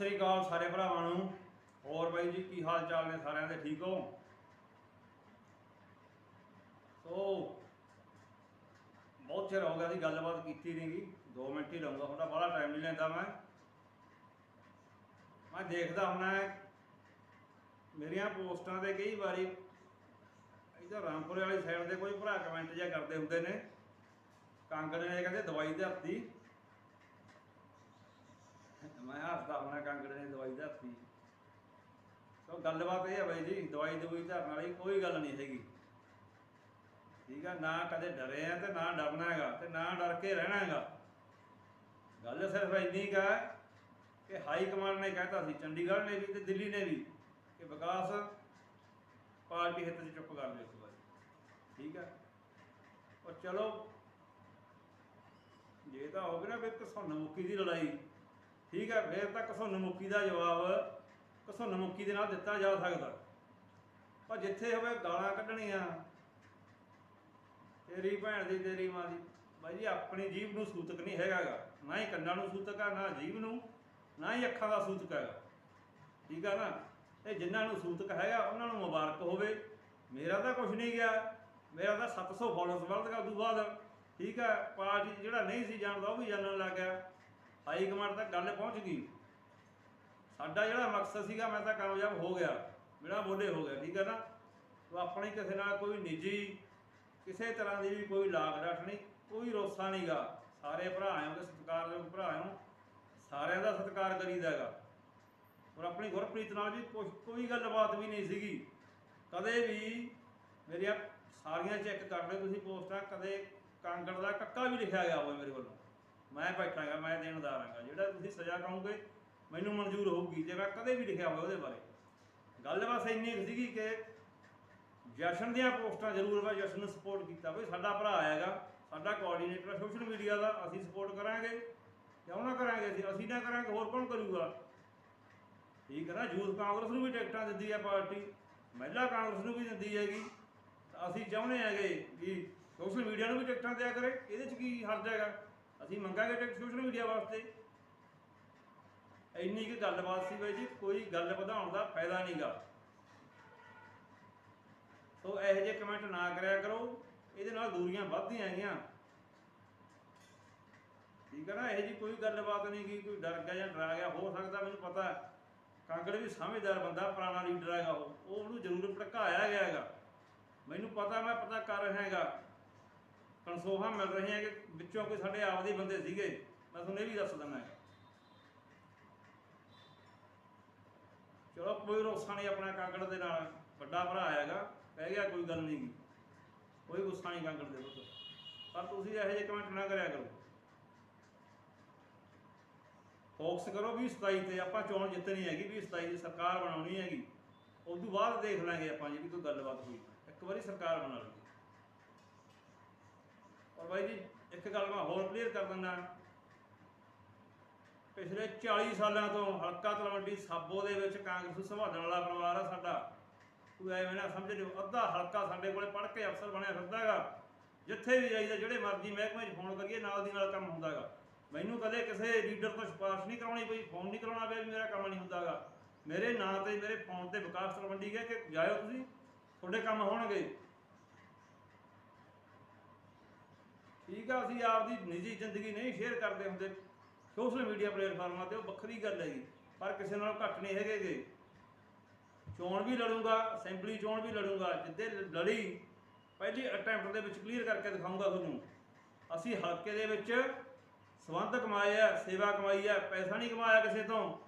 ਸ੍ਰੀ ਅਕਾਲ ਸਾਰੇ ਭਰਾਵਾਂ ਨੂੰ। ਹੋਰ ਬਾਈ ਜੀ, ਕੀ ਹਾਲ ਚਾਲ ਨੇ ਸਾਰਿਆਂ ਦੇ? ਠੀਕ ਹੋ? ਸੋ, ਬਹੁਤ ਚਿਰ ਹੋ ਗਿਆ ਦੀ ਗੱਲਬਾਤ ਕੀਤੀ ਨਹੀਂਗੀ 2 ਮਿੰਟ ਹੀ ਲਾਉਂਗਾ ਤੁਹਾਡਾ ਬੜਾ ਟਾਈਮ ਨਹੀਂ ਲੈਂਦਾ ਮੈਂ। ਮੈਂ ਦੇਖਦਾ ਹੁੰਨਾ ਮੇਰੀਆਂ ਪੋਸਟਾਂ ਤੇ ਕਈ ਵਾਰੀ ਇਧਰ ਰਾਮਪੁਰੇ ਵਾਲੀ ਸਾਈਡ ਦੇ ਕੋਈ ਭਰਾ ਕਮੈਂਟ ਜਿਹਾ ਕਰਦੇ ਹੁੰਦੇ ਨੇ। ਕਾਂਗੜੇ ਨੇ ਕਹਿੰਦੇ, ਦਵਾਈ ਧਰਤੀ ਮੈਂ ਹੱਸਦਾ ਹੁਣਾ ਕਾਂਗੜੇ ਨੇ ਦਵਾਈ ਧਰਤੀ ਸੋ ਗੱਲਬਾਤ ਇਹ ਹੈ ਬਾਈ ਜੀ, ਦਵਾਈ ਦਵਾਈ ਧਰਨ ਵਾਲੀ ਕੋਈ ਗੱਲ ਨਹੀਂ ਹੈਗੀ। ਠੀਕ ਆ, ਨਾ ਕਦੇ ਡਰੇ ਆ ਤੇ ਨਾ ਡਰਨਾ ਹੈਗਾ ਤੇ ਨਾ ਡਰ ਕੇ ਰਹਿਣਾ ਹੈਗਾ। ਗੱਲ ਸਿਰਫ ਇੰਨੀ ਕਾ ਕਿ ਹਾਈ ਕਮਾਂਡ ਨੇ ਕਹਿਤਾ ਸੀ, ਚੰਡੀਗੜ੍ਹ ਨੇ ਵੀ ਤੇ ਦਿੱਲੀ ਨੇ ਵੀ ਕਿ ਵਿਕਾਸ ਪਾਰਟੀ ਹਿੱਤ 'ਚ ਚੁੱਪ ਕਰ ਲਿਓ ਇਸ ਵਾਰੀ। ਠੀਕ ਆ? ਔਰ ਚਲੋ, ਜੇ ਤਾਂ ਹੋ ਗਿਆ ਨਾ ਵੀ ਘਸੁੰਨ ਮੁੱਕੀ ਦੀ ਲੜਾਈ। ਠੀਕ ਹੈ, ਫਿਰ ਤਾਂ ਘਸੁੰਨ ਮੁੱਕੀ ਦਾ ਜਵਾਬ ਘਸੁੰਨ ਮੁੱਕੀ ਦੇ ਨਾਲ ਦਿੱਤਾ ਜਾ ਸਕਦਾ। ਪਰ ਜਿੱਥੇ ਹੋਵੇ ਗਾਲਾਂ ਕੱਢਣੀਆਂ। ਤੇਰੀ ਭੈਣ ਦੀ, ਤੇਰੀ ਮਾਂ ਦੀ। ਬਾਈ ਜੀ, ਆਪਣੀ ਜੀਬ ਨੂੰ ਸੂਤਕ ਨਹੀਂ ਹੈਗਾਗਾ। ਨਾ ਹੀ ਕੰਨਾਂ ਨੂੰ ਸੂਤਕ ਆ, ਨਾ ਜੀਭ ਨੂੰ, ਨਾ ਹੀ ਅੱਖਾਂ ਦਾ ਸੂਤਕ ਹੈਗਾ। ਠੀਕ ਆ ਨਾ? ਇਹ ਜਿਨ੍ਹਾਂ ਨੂੰ ਸੂਤਕ ਹੈਗਾ, ਉਹਨਾਂ ਨੂੰ ਮੁਬਾਰਕ ਹੋਵੇ। ਮੇਰਾ ਤਾਂ ਕੁਝ ਨਹੀਂ ਗਿਆ। ਮੇਰਾ ਤਾਂ 700 ਫੋਲੋਅਰਸ ਵੱਧ ਗਿਆ ਉਦੋਂ ਬਾਅਦ। ਠੀਕ ਹੈ ਪਾਰਟੀ ਜਿਹੜਾ ਨਹੀਂ ਸੀ ਜਾਣਦਾ, ਉਹ ਵੀ ਜਾਣਨ ਲੱਗ ਗਿਆ। ਹਾਈ ਕਮਾਂਡ ਤੱਕ ਗੱਲ ਪਹੁੰਚ ਗਈ। ਸਾਡਾ ਜਿਹੜਾ ਮਕਸਦ ਸੀਗਾ, ਮੈਂ ਤਾਂ ਕਾਮਯਾਬ ਹੋ ਗਿਆ। ਬਿਨਾਂ ਬੋਲੇ ਹੋ ਗਿਆ, ਠੀਕ ਹੈ ਨਾ? ਤੋ ਆਪਣੀ ਕਿਸੇ ਨਾਲ ਕੋਈ ਨਿੱਜੀ, ਕਿਸੇ ਤਰ੍ਹਾਂ ਦੀ ਵੀ ਕੋਈ ਲਾਗ ਡਾਟ ਨਹੀਂ, ਕੋਈ ਰੋਸਾ ਨਹੀਂਗਾ ਸਾਰੇ ਭਰਾ ਆਇਓ ਸਤਿਕਾਰਯੋਗ ਭਰਾ ਸਾਰਿਆਂ ਦਾ ਸਤਿਕਾਰ ਕਰੀਦਾ ਹੈਗਾ। ਔਰ ਆਪਣੀ ਗੁਰਪ੍ਰੀਤ ਨਾਲ ਵੀ ਕੋਈ ਗੱਲਬਾਤ ਵੀ ਨਹੀਂ ਸੀਗੀ। ਕਦੇ ਵੀ ਮੇਰੀਆਂ ਸਾਰੀਆਂ ਚੈੱਕ ਕਰ ਲਿਓ, ਤੁਸੀਂ ਪੋਸਟਾਂ, ਕਦੇ ਕਾਂਗੜ ਦਾ ਕੱਕਾ ਵੀ ਲਿਖਿਆ ਗਿਆ ਹੋਵੇ ਮੇਰੇ ਵੱਲੋਂ। ਮੈਂ ਬੈਠਾਂਗਾ ਮੈਂ ਦੇਣਦਾਰ ਹਾਂਗਾ। ਜਿਹੜਾ ਤੁਸੀਂ ਸਜ਼ਾ ਕਹੋਗੇ, ਮੈਨੂੰ ਮਨਜ਼ੂਰ ਹੋਊਗੀ, ਜੇ ਮੈਂ ਕਦੇ ਵੀ ਲਿਖਿਆ ਹੋਵੇ ਉਹਦੇ ਬਾਰੇ। ਗੱਲ ਬਸ ਇੰਨੀ ਸੀਗੀ ਕਿ ਜਸ਼ਨ ਦੀਆਂ ਪੋਸਟਾਂ ਜ਼ਰੂਰ ਵਾ ਜਸ਼ਨ ਨੂੰ ਸਪੋਰਟ ਕੀਤਾ। ਬਈ ਸਾਡਾ ਭਰਾ ਆਏਗਾ ਸਾਡਾ ਕੋਆਰਡੀਨੇਟਰ ਸੋਸ਼ਲ ਮੀਡੀਆ ਦਾ ਅਸੀਂ ਸਪੋਰਟ ਕਰਾਂਗੇ। ਕਿਉਂ ਨਾ ਕਰਾਂਗੇ ਅਸੀਂ? ਅਸੀਂ ਨਾ ਕਰਾਂਗੇ, ਹੋਰ ਕੌਣ ਕਰੂਗਾ? ਠੀਕ ਹੈ ਨਾ? ਯੂਥ ਕਾਂਗਰਸ ਨੂੰ ਵੀ ਟਿਕਟਾਂ ਦਿੰਦੀ ਹੈ ਪਾਰਟੀ। ਮਹਿਲਾ ਕਾਂਗਰਸ ਨੂੰ ਵੀ ਦਿੰਦੀ ਹੈਗੀ। ਅਸੀਂ ਚਾਹੁੰਦੇ ਹੈਗੇ ਕਿ ਸੋਸ਼ਲ ਮੀਡੀਆ ਨੂੰ ਵੀ ਟਿਕਟਾਂ ਦਿਆ ਕਰੇ। ਇਹਦੇ 'ਚ ਕੀ ਹਰਜ ਹੈਗਾ? ਅਸੀਂ ਮੰਗਾਂਗੇ ਟਿਕਟ ਸੋਸ਼ਲ ਮੀਡੀਆ ਵਾਸਤੇ। ਇੰਨੀ ਕੀ ਗੱਲਬਾਤ ਸੀ ਬਾਈ ਜੀ, ਕੋਈ ਗੱਲ ਵਧਾਉਣ ਦਾ ਫਾਇਦਾ ਨਹੀਂਗਾ ਸੋ ਇਹੋ ਜਿਹੇ ਕਮੈਂਟ ਨਾ ਕਰਿਆ ਕਰੋ, ਇਹਦੇ ਨਾਲ ਦੂਰੀਆਂ ਵੱਧਦੀਆਂ ਹੈਗੀਆਂ। ਠੀਕ ਹੈ ਨਾ, ਇਹੋ ਜੀ ਕੋਈ ਗੱਲਬਾਤ ਨਹੀਂ ਕਿ ਕੋਈ ਡਰ ਗਿਆ ਜਾਂ ਡਰਾ ਗਿਆ, ਹੋ ਸਕਦਾ ਮੈਨੂੰ ਪਤਾ ਹੈ। ਕਾਂਗੜ ਵੀ ਸਮਝਦਾਰ ਬੰਦਾ, ਪੁਰਾਣਾ ਲੀਡਰ ਹੈਗਾ ਉਹ ਉਹਨੂੰ ਜ਼ਰੂਰ ਭੜਕਾਇਆ ਗਿਆ ਹੈਗਾ। ਮੈਨੂੰ ਪਤਾ, ਮੈਂ ਪਤਾ ਕਰ ਰਿਹਾ ਹੈਗਾ। ਕਨਸੋਹਾਂ ਮਿਲ ਰਹੀਆਂ ਕਿ ਵਿੱਚੋਂ ਕੋਈ ਸਾਡੇ ਆਪਦੇ ਬੰਦੇ ਸੀਗੇ? ਮੈਂ ਤੁਹਾਨੂੰ ਇਹ ਵੀ ਦੱਸ ਦਿੰਦਾ। ਚਲੋ ਕੋਈ ਰੋਸਾ ਨਹੀਂ ਆਪਣਾ ਕਾਂਗੜ ਦੇ ਨਾਲ। ਵੱਡਾ ਭਰਾ ਹੈਗਾ, ਕਹਿ ਗਿਆ ਕੋਈ ਗੱਲ ਨਹੀਂ। ਕੋਈ ਗੁੱਸਾ ਨਹੀਂ ਕਾਂਗੜ ਦੇ ਪੁੱਤ। ਪਰ ਤੁਸੀਂ ਇਹੋ ਜਿਹੇ ਕਮੈਂਟ ਨਾ ਕਰਿਆ ਕਰੋ। ਫੋਕਸ ਕਰੋ ਵੀ 27 ਤੇ ਆਪਾਂ ਚੋਣ ਜਿੱਤਣੀ ਹੈਗੀ, ਵੀ 27 ਦੀ ਸਰਕਾਰ ਬਣਾਉਣੀ ਹੈਗੀ। ਉਸ ਤੋਂ ਬਾਅਦ ਦੇਖ ਲਾਂਗੇ ਆਪਾਂ ਜਿਹੜੀ ਕੋਈ ਗੱਲਬਾਤ ਹੋਈ। ਇੱਕ ਵਾਰੀ ਸਰਕਾਰ ਬਣਾ ਲਈਏ। ਔਰ ਬਾਈ ਜੀ, ਇੱਕ ਗੱਲ ਮੈਂ ਹੋਰ ਕਲੀਅਰ ਕਰ ਦਿੰਦਾ। ਪਿਛਲੇ 40 ਸਾਲਾਂ ਤੋਂ ਹਲਕਾ ਤਲਵੰਡੀ ਸਾਬੋ ਦੇ ਵਿੱਚ ਕਾਂਗਰਸ ਨੂੰ ਸੰਭਾਲਣ ਵਾਲਾ ਪਰਿਵਾਰ ਆ ਸਾਡਾ। ਕੋਈ ਐਵੇਂ ਨਾ ਸਮਝ ਲਿਓ, ਅੱਧਾ ਹਲਕਾ ਸਾਡੇ ਕੋਲੇ ਪੜ੍ਹ ਕੇ ਅਫਸਰ ਬਣਿਆ ਫਿਰਦਾਗਾ। ਜਿੱਥੇ ਵੀ ਜਾਈਦਾ, ਜਿਹੜੇ ਮਰਜ਼ੀ ਮਹਿਕਮੇ 'ਚ ਫੋਨ ਕਰੀਏ, ਨਾਲ ਦੀ ਨਾਲ ਕੰਮ ਹੁੰਦਾਗਾ। ਮੈਨੂੰ ਕਦੇ ਕਿਸੇ ਲੀਡਰ ਤੋਂ ਸਿਫਾਰਿਸ਼ ਨਹੀਂ ਕਰਾਉਣੀ ਪਈ ਫੋਨ ਨਹੀਂ ਕਰਾਉਣਾ ਪਿਆ ਵੀ ਮੇਰਾ ਕੰਮ ਨਹੀਂ ਹੁੰਦਾਗਾ। ਮੇਰੇ ਨਾਂ ਤੇ ਮੇਰੇ ਫੋਨ ਤੇ ਵਿਕਾਸ ਤਲਵੰਡੀ ਗਏ ਕਿ ਜਾਇਓ ਤੁਸੀਂ, ਤੁਹਾਡੇ ਕੰਮ ਹੋਣਗੇ। ਠੀਕ ਆ, ਅਸੀਂ ਆਪਦੀ ਨਿੱਜੀ ਜ਼ਿੰਦਗੀ ਨਹੀਂ ਸ਼ੇਅਰ ਕਰਦੇ ਹੁੰਦੇ। ਸੋਸ਼ਲ ਮੀਡੀਆ ਪਲੇਟਫਾਰਮਾਂ ਤੇ ਉਹ ਵੱਖਰੀ ਗੱਲ ਹੈਗੀ ਪਰ ਕਿਸੇ ਨਾਲ ਘੱਟ ਨਹੀਂ ਹੈਗੇਗੇ ਚੋਣ ਵੀ ਲੜੂੰਗਾ ਅਸੈਂਬਲੀ ਚੋਣ ਵੀ ਲੜੂੰਗਾ, ਜਿੱਦੇ ਲੜੀ, ਪਹਿਲੀ ਅਟੈਂਪਟ ਦੇ ਵਿੱਚ ਕਲੀਅਰ ਕਰਕੇ ਦਿਖਾਊਂਗਾ ਤੁਹਾਨੂੰ। ਅਸੀਂ ਹਲਕੇ ਦੇ ਵਿੱਚ ਸਬੰਧ ਕਮਾਏ ਆ, ਸੇਵਾ ਕਮਾਈ ਹੈ ਪੈਸਾ ਨਹੀਂ ਕਮਾਇਆ ਕਿਸੇ ਤੋਂ।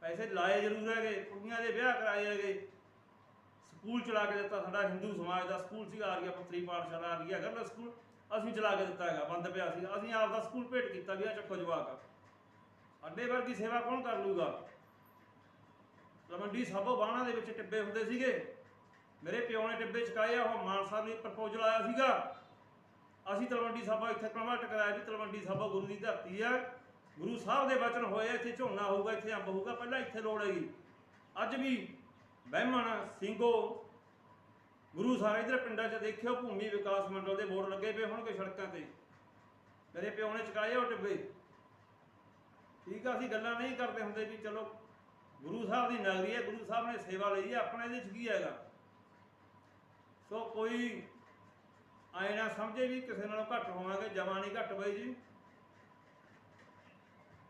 ਪੈਸੇ ਲਾਏ ਜ਼ਰੂਰ ਹੈਗੇ, ਕੁੜੀਆਂ ਦੇ ਵਿਆਹ ਕਰਾਏ ਹੈਗੇ। ਸਕੂਲ ਚਲਾ ਕੇ ਦਿੱਤਾ ਸਾਡਾ ਹਿੰਦੂ ਸਮਾਜ ਦਾ ਸਕੂਲ ਸੀ ਆਰੀਆ ਪੱਤਰੀ ਪਾਠਸ਼ਾਲਾ ਆਰੀਆ ਗਰਲ ਸਕੂਲ। ਅਸੀਂ ਚਲਾ ਕੇ ਦਿੱਤਾ ਹੈਗਾ, ਬੰਦ ਪਿਆ ਸੀ। ਅਸੀਂ ਆਪ ਦਾ ਸਕੂਲ ਭੇਟ ਕੀਤਾ ਵੀ ਆ ਚੱਕੋ ਜਵਾਕ। ਅੱਡੇ ਵਰਗੀ ਸੇਵਾ ਕੌਣ ਕਰ ਲੂਗਾ? ਤਲਵੰਡੀ ਸਾਬੋ ਬਾਣਾ ਦੇ ਵਿੱਚ ਟਿੱਬੇ ਹੁੰਦੇ ਸੀਗੇ। ਮੇਰੇ ਪਿਓ ਨੇ ਟਿੱਬੇ ਚਕਾਏ ਆ, ਉਹ ਮਾਨ ਸਾਹਿਬ ਨੇ ਪ੍ਰਪੋਜ਼ਲ ਆਇਆ ਸੀਗਾ। ਅਸੀਂ ਤਲਵੰਡੀ ਸਾਬਾ ਇੱਥੇ ਕਨਵਰਟ ਕਰਾਇਆ ਵੀ ਤਲਵੰਡੀ ਸਾਬਾ ਗੁਰੂ ਦੀ ਧਰਤੀ ਆ। ਗੁਰੂ ਸਾਹਿਬ ਦੇ ਵਚਨ ਹੋਏ ਇੱਥੇ ਝੋਨਾ ਹੋਊਗਾ, ਇੱਥੇ ਅੰਬ ਹੋਊਗਾ, ਪਹਿਲਾਂ ਇੱਥੇ ਲੋੜ ਹੈਗੀ। ਅੱਜ ਵੀ ਬਹਿਮਣ ਸਿੰਘੋ ਗੁਰੂ ਸਾਰੇ ਇਧਰ ਪਿੰਡਾਂ 'ਚ ਦੇਖਿਓ, ਭੂਮੀ ਵਿਕਾਸ ਮੰਡਲ ਦੇ ਬੋਰਡ ਲੱਗੇ ਪਏ ਹੋਣਗੇ ਸੜਕਾਂ ਤੇ। ਮੇਰੇ ਪਿਓ ਨੇ ਚਕਾਏ ਉਹ ਟਿੱਬੇ। ਠੀਕ ਆ, ਅਸੀਂ ਗੱਲਾਂ ਨਹੀਂ ਕਰਦੇ ਹੁੰਦੇ ਵੀ ਚਲੋ, ਗੁਰੂ ਸਾਹਿਬ ਦੀ ਨਗਰੀ ਹੈ, ਗੁਰੂ ਸਾਹਿਬ ਨੇ ਸੇਵਾ ਲਈ ਹੈ, ਆਪਣਾ ਇਹਦੇ ਚ ਕੀ ਹੈਗਾ? ਸੋ ਕੋਈ ਆਏ ਨਾ ਸਮਝੇ ਵੀ ਕਿਸੇ ਨਾਲੋਂ ਘੱਟ ਹੋਵਾਂਗੇ, ਜਮਾ ਨਹੀਂ ਘੱਟ ਬਈ ਜੀ।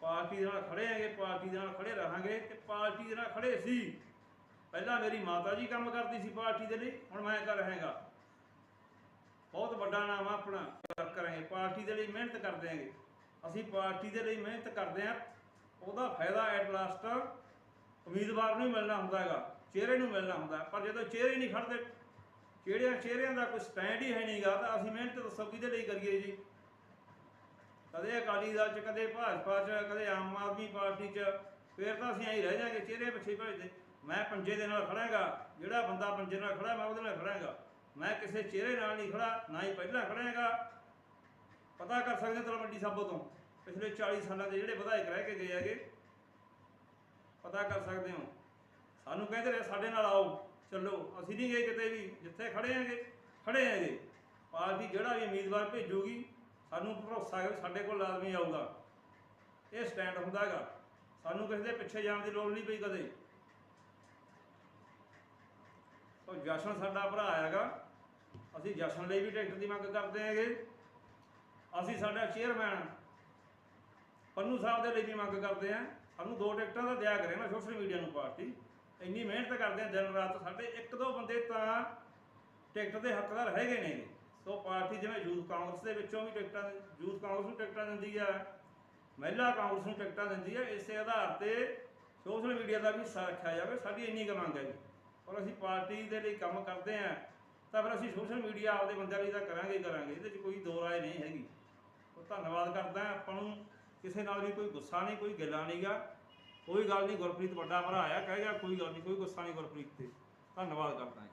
ਪਾਰਟੀ ਦੇ ਨਾਲ ਖੜੇ ਹੈਗੇ, ਪਾਰਟੀ ਦੇ ਨਾਲ ਖੜੇ ਰਹਾਂਗੇ ਤੇ ਪਾਰਟੀ ਦੇ ਨਾਲ ਖੜੇ ਸੀ। ਪਹਿਲਾਂ ਮੇਰੀ ਮਾਤਾ ਜੀ ਕੰਮ ਕਰਦੀ ਸੀ ਪਾਰਟੀ ਦੇ ਲਈ, ਹੁਣ ਮੈਂ ਕਰ ਰਹਾਂਗਾ ਬਹੁਤ ਵੱਡਾ ਨਾਮ ਆ ਆਪਣਾ ਕਰ ਕਰਾਂਗੇ। ਪਾਰਟੀ ਦੇ ਲਈ ਮਿਹਨਤ ਕਰਦੇ ਆਂਗੇ। ਅਸੀਂ ਪਾਰਟੀ ਦੇ ਲਈ ਮਿਹਨਤ ਕਰਦੇ ਆਂ। ਉਹਦਾ ਫਾਇਦਾ ਐਟ ਲਾਸਟ ਉਮੀਦਵਾਰ ਨੂੰ ਹੀ ਮਿਲਣਾ ਹੁੰਦਾ ਹੈਗਾ, ਚਿਹਰੇ ਨੂੰ ਮਿਲਣਾ ਹੁੰਦਾ। ਪਰ ਜਦੋਂ ਚਿਹਰੇ ਨਹੀਂ ਖੜਦੇ ਚਿਹਰਿਆਂ ਚਿਹਰਿਆਂ ਦਾ ਕੋਈ ਸਟੈਂਡ ਹੀ ਹੈ ਨਹੀਂਗਾ ਤਾਂ ਅਸੀਂ ਮਿਹਨਤ ਦੱਸੋ ਕਿਹਦੇ ਲਈ ਕਰੀਏ ਜੀ? ਕਦੇ ਅਕਾਲੀ ਦਲ ਚ, ਕਦੇ ਭਾਜਪਾ ਚ, ਕਦੇ ਆਮ ਆਦਮੀ ਪਾਰਟੀ ਚ, ਫੇਰ ਤਾਂ ਅਸੀਂ ਐਂ ਰਹਿ ਜਾਾਂਗੇ, ਚਿਹਰੇ ਪਿੱਛੇ ਭਜਦੇ। ਮੈਂ ਪੰਜੇ ਦੇ ਨਾਲ ਖੜਾਂਗਾ ਜਿਹੜਾ ਬੰਦਾ ਪੰਜੇ ਨਾਲ ਖੜਾ ਮੈਂ ਉਹਦੇ ਨਾਲ ਖੜਾਂਗਾ ਮੈਂ ਕਿਸੇ ਚਿਹਰੇ ਨਾਲ ਨਹੀਂ ਖੜਾ ਨਾ ਹੀ ਪਹਿਲਾਂ ਖੜਾਂਗਾ ਪਤਾ ਕਰ ਸਕਦੇ ਤਲਵੰਡੀ ਸਾਬੋ ਤੋਂ, ਪਿਛਲੇ 40 ਸਾਲਾਂ ਦੇ ਜਿਹੜੇ ਵਿਧਾਇਕ ਰਹਿ ਕੇ ਗਏ ਹੈਗੇ। ਪਤਾ ਕਰ ਸਕਦੇ ਹੋ। ਸਾਨੂੰ ਕਹਿੰਦੇ ਰਹੇ, ਸਾਡੇ ਨਾਲ ਆਓ, ਚੱਲੋ। ਅਸੀਂ ਨਹੀਂ ਗਏ ਕਿਤੇ ਵੀ, ਜਿੱਥੇ ਖੜੇ ਹੈਗੇ ਖੜੇ ਹੈਗੇ। ਪਾਰਟੀ ਜਿਹੜਾ ਵੀ ਉਮੀਦਵਾਰ ਭੇਜੂਗੀ, ਸਾਨੂੰ ਭਰੋਸਾ ਹੈ ਵੀ ਸਾਡੇ ਕੋਲ ਲਾਜ਼ਮੀ ਆਊਗਾ। ਇਹ ਸਟੈਂਡ ਹੁੰਦਾ ਹੈਗਾ ਸਾਨੂੰ ਕਿਸੇ ਦੇ ਪਿੱਛੇ ਜਾਣ ਦੀ ਲੋੜ ਨਹੀਂ ਪਈ ਕਦੇ। ਸੋ ਜਸ਼ਨ ਸਾਡਾ ਭਰਾ ਹੈਗਾ। ਅਸੀਂ ਜਸ਼ਨ ਲਈ ਵੀ ਟਿਕਟ ਦੀ ਮੰਗ ਕਰਦੇ ਹੈਗੇ। ਅਸੀਂ ਸਾਡਾ ਚੇਅਰਮੈਨ ਪੰਨੂ ਸਾਹਿਬ ਦੇ ਲਈ ਵੀ ਮੰਗ ਕਰਦੇ ਆ ਸਾਨੂੰ ਦੋ ਟਿਕਟਾਂ ਦਾ ਦਿਆ ਕਰੇ ਨਾ ਸੋਸ਼ਲ ਮੀਡੀਆ ਨੂੰ ਪਾਰਟੀ। ਇੰਨੀ ਮਿਹਨਤ ਕਰਦੇ ਆ ਦਿਨ ਰਾਤ ਸਾਡੇ ਇੱਕ ਦੋ ਬੰਦੇ ਤਾਂ ਟਿਕਟ ਦੇ ਹੱਕਦਾਰ ਹੈਗੇ ਨੇ। ਸੋ ਪਾਰਟੀ ਜਿਵੇਂ ਯੂਥ ਕਾਂਗਰਸ ਦੇ ਵਿੱਚੋਂ ਵੀ ਟਿਕਟਾਂ ਯੂਥ ਕਾਂਗਰਸ ਨੂੰ ਟਿਕਟਾਂ ਦਿੰਦੀ ਆ, ਮਹਿਲਾ ਕਾਂਗਰਸ ਨੂੰ ਟਿਕਟਾਂ ਦਿੰਦੀ ਆ। ਇਸੇ ਆਧਾਰ ਤੇ ਸੋਸ਼ਲ ਮੀਡੀਆ ਦਾ ਵੀ ਹਿੱਸਾ ਰੱਖਿਆ ਜਾਵੇ। ਸਾਡੀ ਇੰਨੀ ਕੁ ਮੰਗ ਹੈ ਜੀ। ਔਰ ਅਸੀਂ ਪਾਰਟੀ ਦੇ ਲਈ ਕੰਮ ਕਰਦੇ ਆ ਤਾਂ ਫਿਰ ਅਸੀਂ ਸੋਸ਼ਲ ਮੀਡੀਆ ਆਪਦੇ ਬੰਦਿਆਂ ਲਈ ਤਾਂ ਕਰਾਂਗੇ ਹੀ ਕਰਾਂਗੇ, ਇਹਦੇ 'ਚ ਕੋਈ ਦੋ ਰਾਏ ਨਹੀਂ ਹੈਗੀ। ਉਹ ਧੰਨਵਾਦ ਕਰਦਾ ਆਪਾਂ ਨੂੰ, ਕਿਸੇ ਨਾਲ ਵੀ ਕੋਈ ਗੁੱਸਾ ਨਹੀਂ, ਕੋਈ ਗਿਲਾ ਨਹੀਂਗਾ। ਕੋਈ ਗੱਲ ਨਹੀਂ, ਗੁਰਪ੍ਰੀਤ ਵੱਡਾ ਭਰਾ ਆ ਕਹੇਗਾ ਕੋਈ ਗੱਲ ਨਹੀਂ, ਕੋਈ ਗੁੱਸਾ ਨਹੀਂ ਗੁਰਪ੍ਰੀਤ ਤੇ। ਧੰਨਵਾਦ ਕਰਦਾ ਹਾਂ।